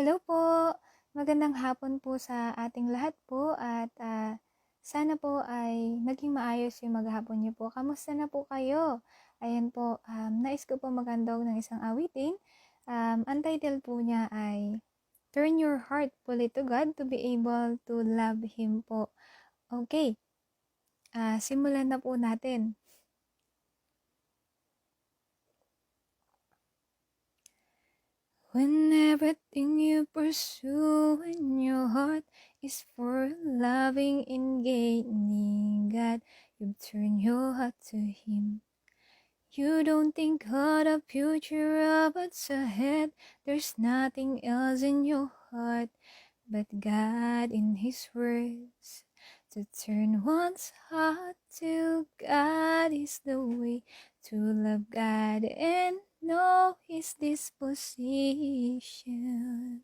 Hello po! Magandang hapon po sa ating lahat po at ah, sana po ay naging maayos yung maghapon niyo po. Kamusta na po kayo? Ayan po, um, nais ko po magandog ng isang awiting. Um, ang title po niya ay Turn Your Heart Fully to God to be able to love Him po. Okay, ah, simulan na po natin. When everything you pursue in your heart is for loving and gaining God, you turn your heart to Him. You don't think of the future of what's ahead. There's nothing else in your heart but God in His words. To turn one's heart to God is the way to love God and know His disposition.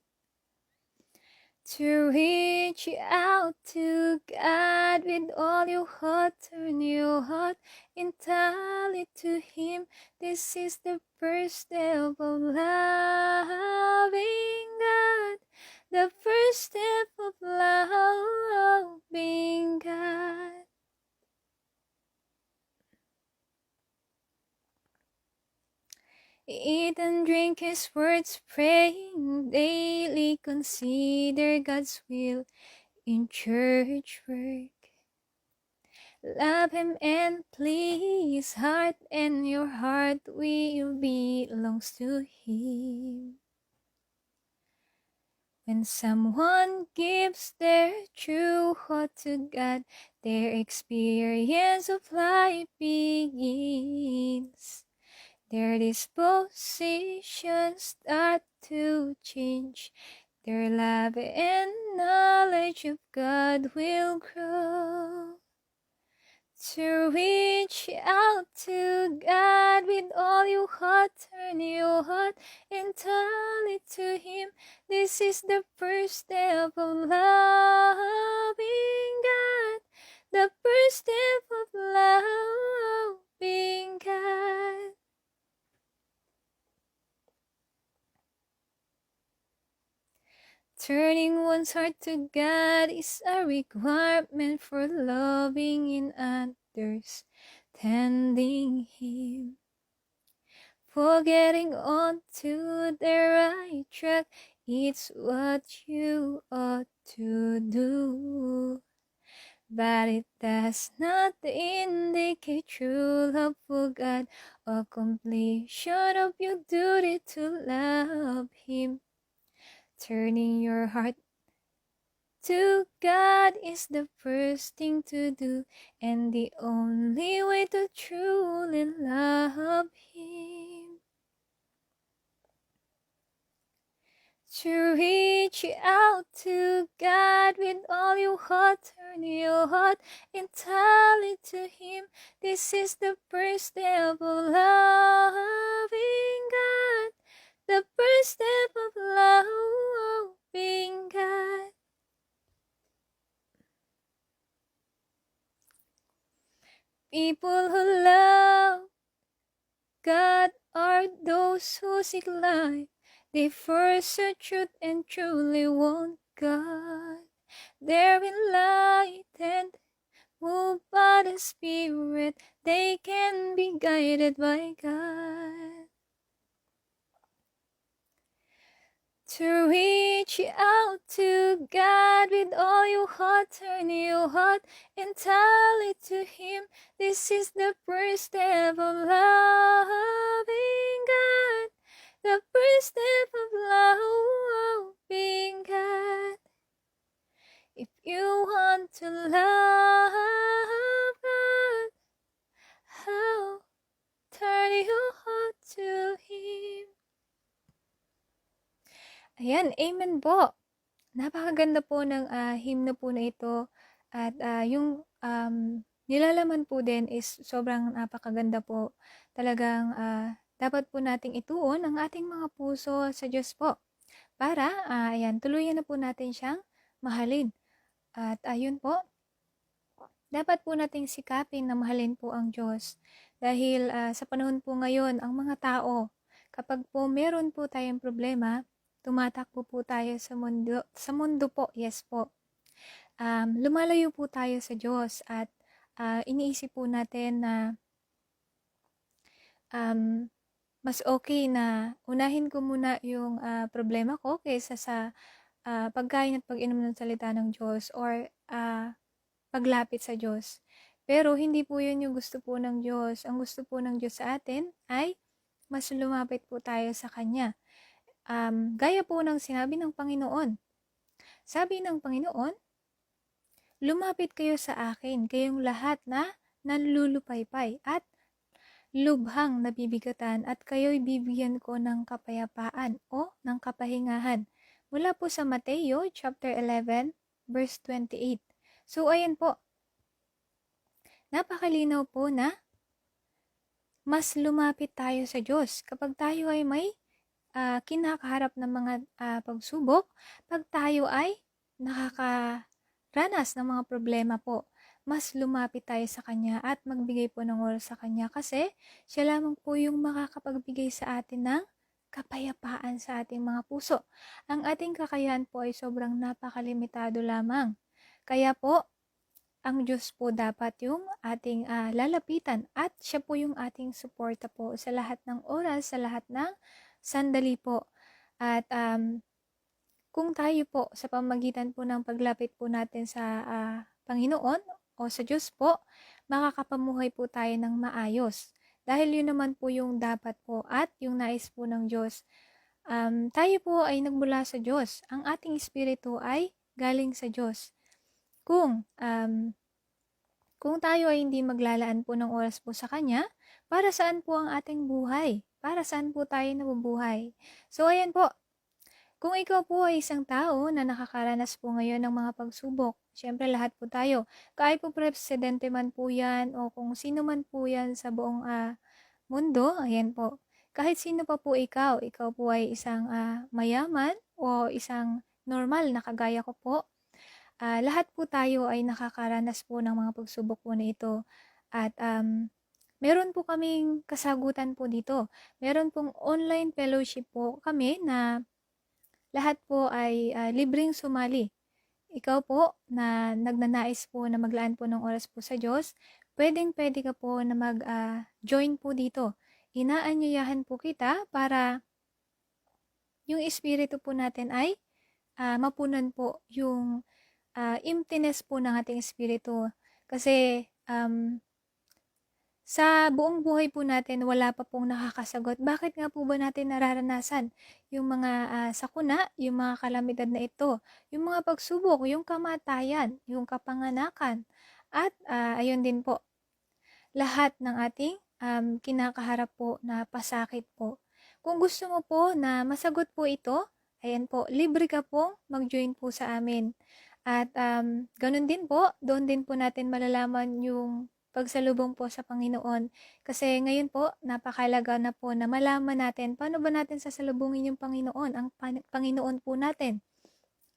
To reach out to God with all your heart, turn your heart entirely to Him. This is the first step of loving God. The first step Eat and drink His words, praying daily. Consider God's will in church work. Love Him and please heart, and your heart will belongs to Him. When someone gives their true heart to God, their experience of life begins. Their dispositions start to change. Their love and knowledge of God will grow. To reach out to God with all your heart, turn your heart entirely to Him. This is the first step of loving God. The first step of loving God. Turning one's heart to God is a requirement for loving in others, tending Him. Forgetting on to the right track, it's what you ought to do. But it does not indicate true love for God or completion of your duty to love Him. Turning your heart to God is the first thing to do and the only way to truly love Him. To reach out to God with all your heart, turn your heart entirely to Him. This is the first step of loving God. The first step of loving God. People who love God are those who seek life. They first search truth and truly want God. They're enlightened, moved by the Spirit. They can be guided by God. To reach out to God with all your heart, turn your heart entirely to Him. This is the first step of loving God. The first step of loving God. If you want to love amen po. Napakaganda po ng ah, hymn po na ito. At ah, yung um, nilalaman po din is sobrang napakaganda po. Talagang ah, dapat po nating ituon ang ating mga puso sa Diyos po. Para, ah, ayan, tuluyan na po natin siyang mahalin. At ayun po, dapat po nating sikapin na mahalin po ang Diyos. Dahil ah, sa panahon po ngayon, ang mga tao, kapag po meron po tayong problema, tumatakbo po tayo sa mundo, sa mundo po, yes po. Um, lumalayo po tayo sa Diyos at uh, iniisip po natin na um, mas okay na unahin ko muna yung uh, problema ko kaysa sa uh, pagkain at pag-inom ng salita ng Diyos or uh, paglapit sa Diyos. Pero hindi po yun yung gusto po ng Diyos. Ang gusto po ng Diyos sa atin ay mas lumapit po tayo sa Kanya. Um, gaya po ng sinabi ng Panginoon. Sabi ng Panginoon, Lumapit kayo sa akin, kayong lahat na nanlulupaypay at lubhang nabibigatan at kayo'y bibigyan ko ng kapayapaan o ng kapahingahan. Mula po sa Mateo chapter 11 verse 28. So ayan po. Napakalinaw po na mas lumapit tayo sa Diyos kapag tayo ay may uh, kinakaharap ng mga uh, pagsubok, pag tayo ay nakaka ranas ng mga problema po, mas lumapit tayo sa Kanya at magbigay po ng oras sa Kanya kasi siya lamang po yung makakapagbigay sa atin ng kapayapaan sa ating mga puso. Ang ating kakayahan po ay sobrang napakalimitado lamang. Kaya po, ang Diyos po dapat yung ating uh, lalapitan at siya po yung ating suporta po sa lahat ng oras, sa lahat ng sandali po. At um, kung tayo po sa pamagitan po ng paglapit po natin sa uh, Panginoon o sa Diyos po, makakapamuhay po tayo ng maayos. Dahil yun naman po yung dapat po at yung nais po ng Diyos. Um, tayo po ay nagmula sa Diyos. Ang ating espiritu ay galing sa Diyos. Kung um, kung tayo ay hindi maglalaan po ng oras po sa Kanya, para saan po ang ating buhay? Para saan po tayo nabubuhay? So, ayan po, kung ikaw po ay isang tao na nakakaranas po ngayon ng mga pagsubok, syempre lahat po tayo, kahit po presidente man po yan o kung sino man po yan sa buong uh, mundo, ayan po. Kahit sino pa po ikaw, ikaw po ay isang uh, mayaman o isang normal na kagaya ko po, uh, lahat po tayo ay nakakaranas po ng mga pagsubok po na ito. At um, meron po kaming kasagutan po dito. Meron pong online fellowship po kami na lahat po ay uh, libreng sumali. Ikaw po na nagnanais po na maglaan po ng oras po sa Diyos, pwedeng pwede ka po na mag-join ah, uh, po dito. Inaanyayahan po kita para yung espiritu po natin ay uh, mapunan po yung uh, emptiness po ng ating espiritu. Kasi um, sa buong buhay po natin, wala pa pong nakakasagot. Bakit nga po ba natin nararanasan yung mga uh, sakuna, yung mga kalamidad na ito, yung mga pagsubok, yung kamatayan, yung kapanganakan, at uh, ayun din po, lahat ng ating um, kinakaharap po na pasakit po. Kung gusto mo po na masagot po ito, ayan po, libre ka pong mag-join po sa amin. At um, ganun din po, doon din po natin malalaman yung pagsalubong po sa Panginoon. Kasi ngayon po, napakalaga na po na malaman natin paano ba natin sasalubungin yung Panginoon, ang Panginoon po natin.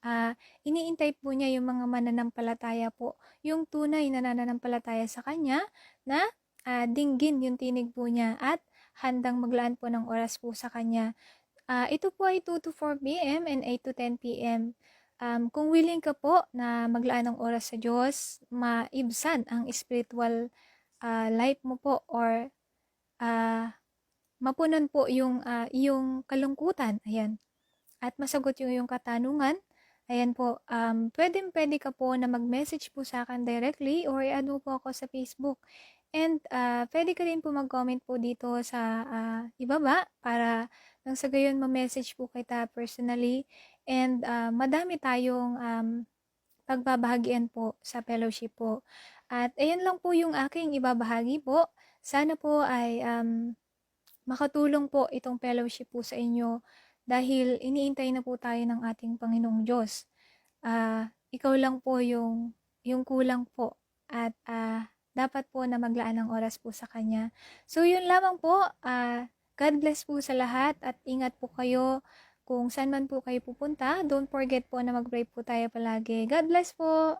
Uh, iniintay po niya yung mga mananampalataya po, yung tunay na nananampalataya sa Kanya na uh, dinggin yung tinig po niya at handang maglaan po ng oras po sa Kanya. Uh, ito po ay 2 to 4 p.m. and 8 to 10 p.m. Um, kung willing ka po na maglaan ng oras sa Diyos, maibsan ang spiritual uh, life mo po or uh, mapunan po yung uh, kalungkutan. Ayan. At masagot yung iyong katanungan. Ayan po, um, pwede, pwede ka po na mag-message po sa akin directly or i-add po ako sa Facebook. And uh, pwede ka rin po mag-comment po dito sa uh, ibaba para nang sa gayon ma-message po kita personally And uh, madami tayong um, pagbabahagian po sa fellowship po. At ayan lang po yung aking ibabahagi po. Sana po ay um, makatulong po itong fellowship po sa inyo dahil iniintay na po tayo ng ating Panginoong Diyos. Uh, ikaw lang po yung, yung kulang po at uh, dapat po na maglaan ng oras po sa Kanya. So yun lamang po. Uh, God bless po sa lahat at ingat po kayo. Kung saan man po kayo pupunta, don't forget po na mag-pray po tayo palagi. God bless po!